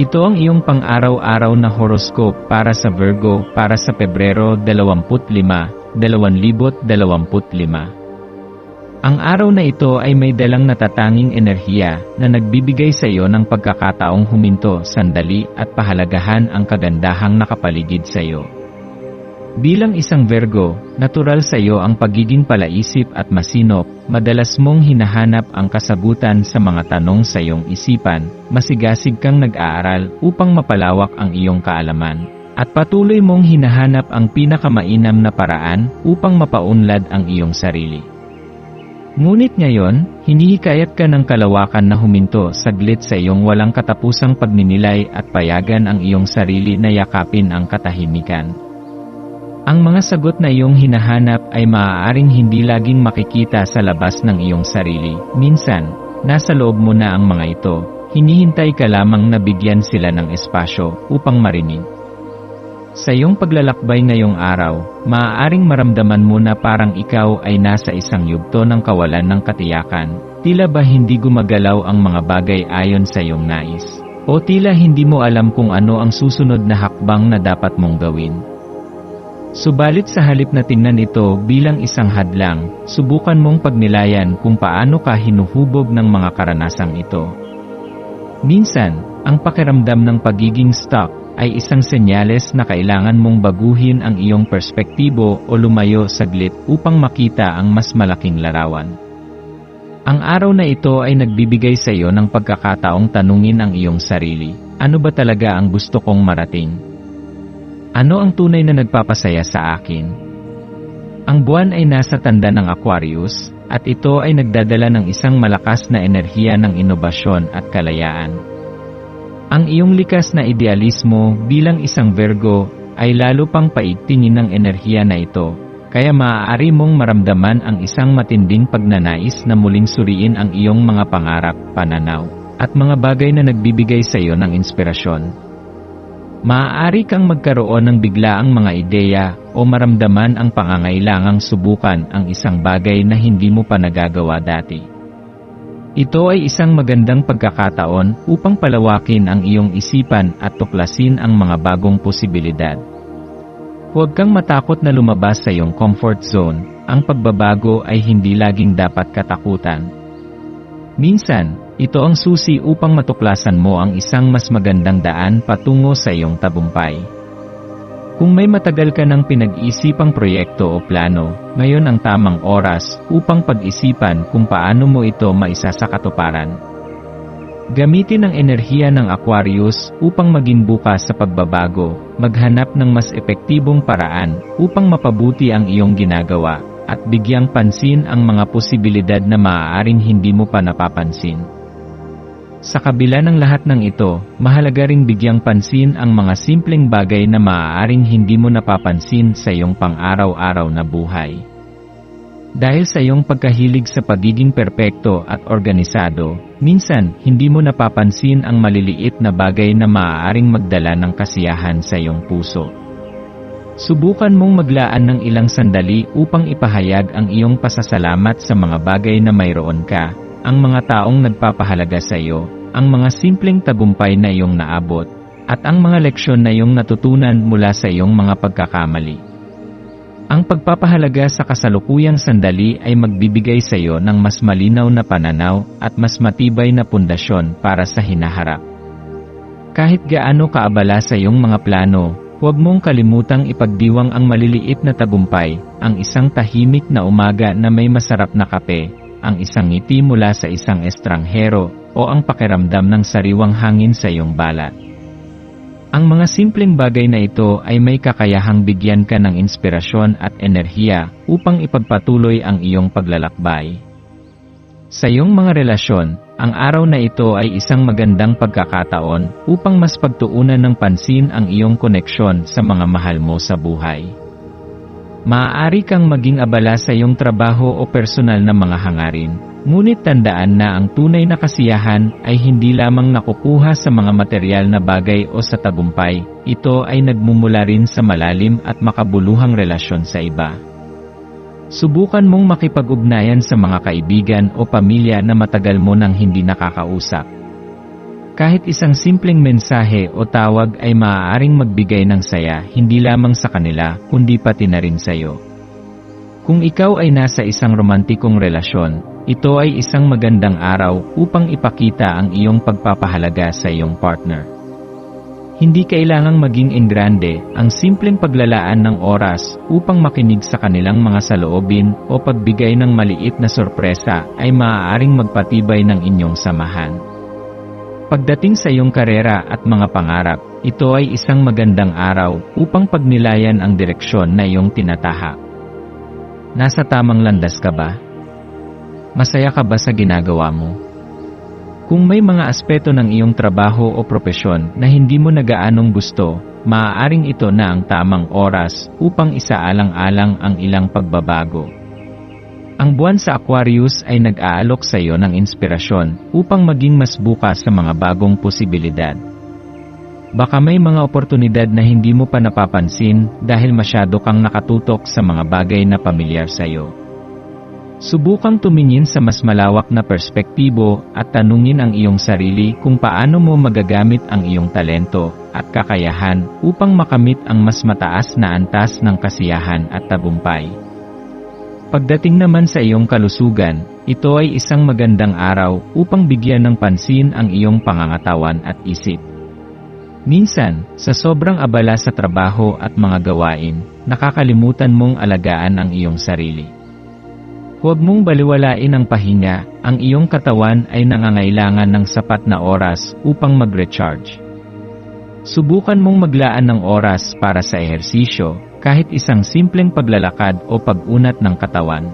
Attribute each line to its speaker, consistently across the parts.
Speaker 1: Ito ang iyong pang-araw-araw na horoscope para sa Virgo para sa Pebrero 25, 2025. Ang araw na ito ay may dalang natatanging enerhiya na nagbibigay sa iyo ng pagkakataong huminto, sandali at pahalagahan ang kagandahang nakapaligid sa iyo. Bilang isang Virgo, natural sa iyo ang pagiging palaisip at masinop, madalas mong hinahanap ang kasagutan sa mga tanong sa iyong isipan, masigasig kang nag-aaral upang mapalawak ang iyong kaalaman, at patuloy mong hinahanap ang pinakamainam na paraan upang mapaunlad ang iyong sarili. Ngunit ngayon, hinihikayat ka ng kalawakan na huminto saglit sa iyong walang katapusang pagninilay at payagan ang iyong sarili na yakapin ang katahimikan. Ang mga sagot na iyong hinahanap ay maaaring hindi laging makikita sa labas ng iyong sarili. Minsan, nasa loob mo na ang mga ito, hinihintay ka lamang na bigyan sila ng espasyo upang marinig. Sa iyong paglalakbay ngayong araw, maaaring maramdaman mo na parang ikaw ay nasa isang yugto ng kawalan ng katiyakan, tila ba hindi gumagalaw ang mga bagay ayon sa iyong nais. O tila hindi mo alam kung ano ang susunod na hakbang na dapat mong gawin. Subalit sa halip na tingnan ito bilang isang hadlang, subukan mong pagnilayan kung paano ka hinuhubog ng mga karanasang ito. Minsan, ang pakiramdam ng pagiging stuck ay isang senyales na kailangan mong baguhin ang iyong perspektibo o lumayo saglit upang makita ang mas malaking larawan. Ang araw na ito ay nagbibigay sa iyo ng pagkakataong tanungin ang iyong sarili, ano ba talaga ang gusto kong marating? Ano ang tunay na nagpapasaya sa akin? Ang buwan ay nasa tanda ng Aquarius, at ito ay nagdadala ng isang malakas na enerhiya ng inobasyon at kalayaan. Ang iyong likas na idealismo bilang isang Virgo ay lalo pang paigtingin ng enerhiya na ito, kaya maaari mong maramdaman ang isang matinding pagnanais na muling suriin ang iyong mga pangarap, pananaw, at mga bagay na nagbibigay sa iyo ng inspirasyon. Maaari kang magkaroon ng biglaang mga ideya o maramdaman ang pangangailangang subukan ang isang bagay na hindi mo pa nagagawa dati. Ito ay isang magandang pagkakataon upang palawakin ang iyong isipan at tuklasin ang mga bagong posibilidad. Huwag kang matakot na lumabas sa iyong comfort zone, ang pagbabago ay hindi laging dapat katakutan. Minsan, ito ang susi upang matuklasan mo ang isang mas magandang daan patungo sa iyong tabumpay. Kung may matagal ka ng pinag-isipang proyekto o plano, ngayon ang tamang oras upang pag-isipan kung paano mo ito maisasakatuparan. Gamitin ang enerhiya ng Aquarius upang maging bukas sa pagbabago, maghanap ng mas epektibong paraan upang mapabuti ang iyong ginagawa, at bigyang pansin ang mga posibilidad na maaaring hindi mo pa napapansin. Sa kabila ng lahat ng ito, mahalaga ring bigyang pansin ang mga simpleng bagay na maaaring hindi mo napapansin sa iyong pang-araw-araw na buhay. Dahil sa iyong pagkahilig sa pagiging perpekto at organisado, minsan hindi mo napapansin ang maliliit na bagay na maaaring magdala ng kasiyahan sa iyong puso. Subukan mong maglaan ng ilang sandali upang ipahayag ang iyong pasasalamat sa mga bagay na mayroon ka, ang mga taong nagpapahalaga sa iyo, ang mga simpleng tagumpay na iyong naabot, at ang mga leksyon na iyong natutunan mula sa iyong mga pagkakamali. Ang pagpapahalaga sa kasalukuyang sandali ay magbibigay sa iyo ng mas malinaw na pananaw at mas matibay na pundasyon para sa hinaharap. Kahit gaano kaabala sa iyong mga plano, huwag mong kalimutang ipagdiwang ang maliliit na tagumpay, ang isang tahimik na umaga na may masarap na kape, ang isang ngiti mula sa isang estranghero, o ang pakiramdam ng sariwang hangin sa iyong balat. Ang mga simpleng bagay na ito ay may kakayahang bigyan ka ng inspirasyon at enerhiya upang ipagpatuloy ang iyong paglalakbay. Sa iyong mga relasyon, ang araw na ito ay isang magandang pagkakataon upang mas pagtuunan ng pansin ang iyong koneksyon sa mga mahal mo sa buhay. Maaari kang maging abala sa iyong trabaho o personal na mga hangarin, ngunit tandaan na ang tunay na kasiyahan ay hindi lamang nakukuha sa mga material na bagay o sa tagumpay, ito ay nagmumula rin sa malalim at makabuluhang relasyon sa iba. Subukan mong makipag-ugnayan sa mga kaibigan o pamilya na matagal mo nang hindi nakakausap. Kahit isang simpleng mensahe o tawag ay maaaring magbigay ng saya hindi lamang sa kanila kundi pati na rin sa iyo. Kung ikaw ay nasa isang romantikong relasyon, ito ay isang magandang araw upang ipakita ang iyong pagpapahalaga sa iyong partner. Hindi kailangang maging engrande ang simpleng paglalaan ng oras upang makinig sa kanilang mga saloobin o pagbigay ng maliit na sorpresa ay maaaring magpatibay ng inyong samahan. Pagdating sa iyong karera at mga pangarap, ito ay isang magandang araw upang pagnilayan ang direksyon na iyong tinatahak. Nasa tamang landas ka ba? Masaya ka ba sa ginagawa mo? Kung may mga aspeto ng iyong trabaho o propesyon na hindi mo nagaanong gusto, maaaring ito na ang tamang oras upang isaalang-alang ang ilang pagbabago. Ang buwan sa Aquarius ay nag-aalok sa iyo ng inspirasyon upang maging mas bukas sa mga bagong posibilidad. Baka may mga oportunidad na hindi mo pa napapansin dahil masyado kang nakatutok sa mga bagay na pamilyar sa iyo. Subukang tumingin sa mas malawak na perspektibo at tanungin ang iyong sarili kung paano mo magagamit ang iyong talento at kakayahan upang makamit ang mas mataas na antas ng kasiyahan at tagumpay. Pagdating naman sa iyong kalusugan, ito ay isang magandang araw upang bigyan ng pansin ang iyong pangangatawan at isip. Minsan, sa sobrang abala sa trabaho at mga gawain, nakakalimutan mong alagaan ang iyong sarili. Huwag mong baliwalain ang pahinga, ang iyong katawan ay nangangailangan ng sapat na oras upang mag-recharge. Subukan mong maglaan ng oras para sa ehersisyo, kahit isang simpleng paglalakad o pag-unat ng katawan.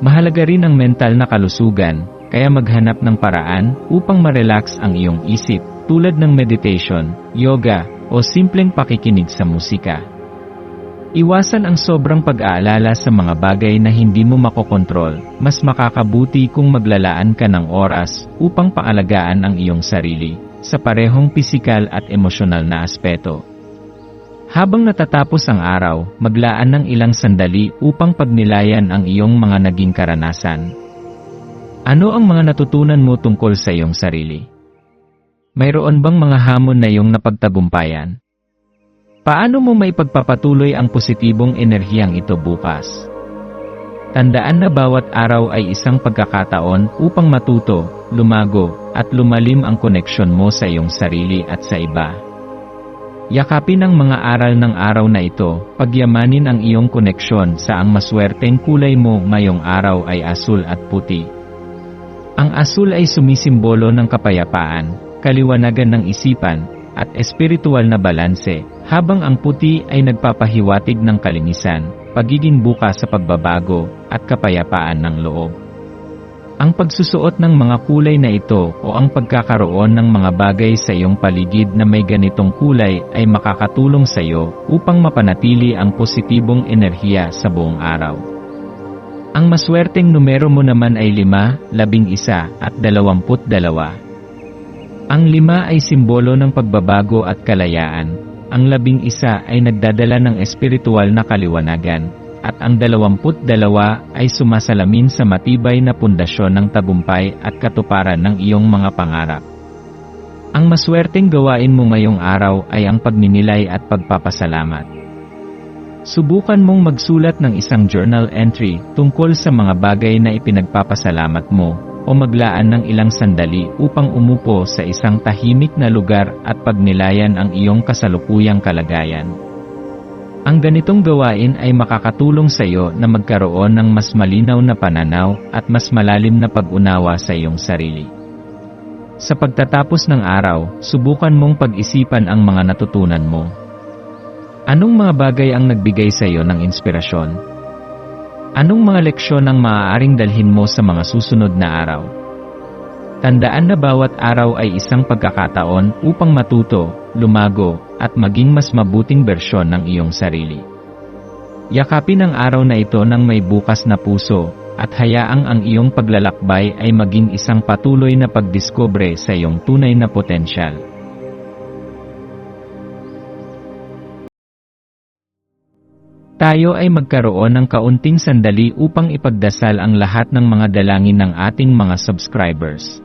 Speaker 1: Mahalaga rin ang mental na kalusugan, kaya maghanap ng paraan upang ma-relax ang iyong isip, tulad ng meditation, yoga, o simpleng pakikinig sa musika. Iwasan ang sobrang pag-aalala sa mga bagay na hindi mo makokontrol, mas makakabuti kung maglalaan ka ng oras upang paalagaan ang iyong sarili, sa parehong pisikal at emosyonal na aspeto. Habang natatapos ang araw, maglaan ng ilang sandali upang pagnilayan ang iyong mga naging karanasan. Ano ang mga natutunan mo tungkol sa iyong sarili? Mayroon bang mga hamon na iyong napagtagumpayan? Paano mo maipagpapatuloy ang positibong enerhiyang ito bukas? Tandaan na bawat araw ay isang pagkakataon upang matuto, lumago, at lumalim ang koneksyon mo sa iyong sarili at sa iba. Yakapin ang mga aral ng araw na ito, pagyamanin ang iyong koneksyon sa ang maswerteng kulay mo ngayong araw ay asul at puti. Ang asul ay sumisimbolo ng kapayapaan, kaliwanagan ng isipan, at espiritual na balanse, habang ang puti ay nagpapahiwatig ng kalinisan, pagiging bukas sa pagbabago, at kapayapaan ng loob. Ang pagsusuot ng mga kulay na ito o ang pagkakaroon ng mga bagay sa iyong paligid na may ganitong kulay ay makakatulong sa iyo upang mapanatili ang positibong enerhiya sa buong araw. Ang maswerteng numero mo naman ay 5, 11 at 22. Ang 5 ay simbolo ng pagbabago at kalayaan. Ang 11 ay nagdadala ng espiritual na kaliwanagan at ang dalawamput dalawa ay sumasalamin sa matibay na pundasyon ng tagumpay at katuparan ng iyong mga pangarap. Ang maswerteng gawain mo ngayong araw ay ang pagninilay at pagpapasalamat. Subukan mong magsulat ng isang journal entry tungkol sa mga bagay na ipinagpapasalamat mo o maglaan ng ilang sandali upang umupo sa isang tahimik na lugar at pagnilayan ang iyong kasalukuyang kalagayan. Ang ganitong gawain ay makakatulong sa iyo na magkaroon ng mas malinaw na pananaw at mas malalim na pag-unawa sa iyong sarili. Sa pagtatapos ng araw, subukan mong pag-isipan ang mga natutunan mo. Anong mga bagay ang nagbigay sa iyo ng inspirasyon? Anong mga leksyon ang maaaring dalhin mo sa mga susunod na araw? Tandaan na bawat araw ay isang pagkakataon upang matuto, lumago, at maging mas mabuting bersyon ng iyong sarili. Yakapin ang araw na ito ng may bukas na puso, at hayaang ang iyong paglalakbay ay maging isang patuloy na pagdiskobre sa iyong tunay na potensyal. Tayo ay magkaroon ng kaunting sandali upang ipagdasal ang lahat ng mga dalangin ng ating mga subscribers,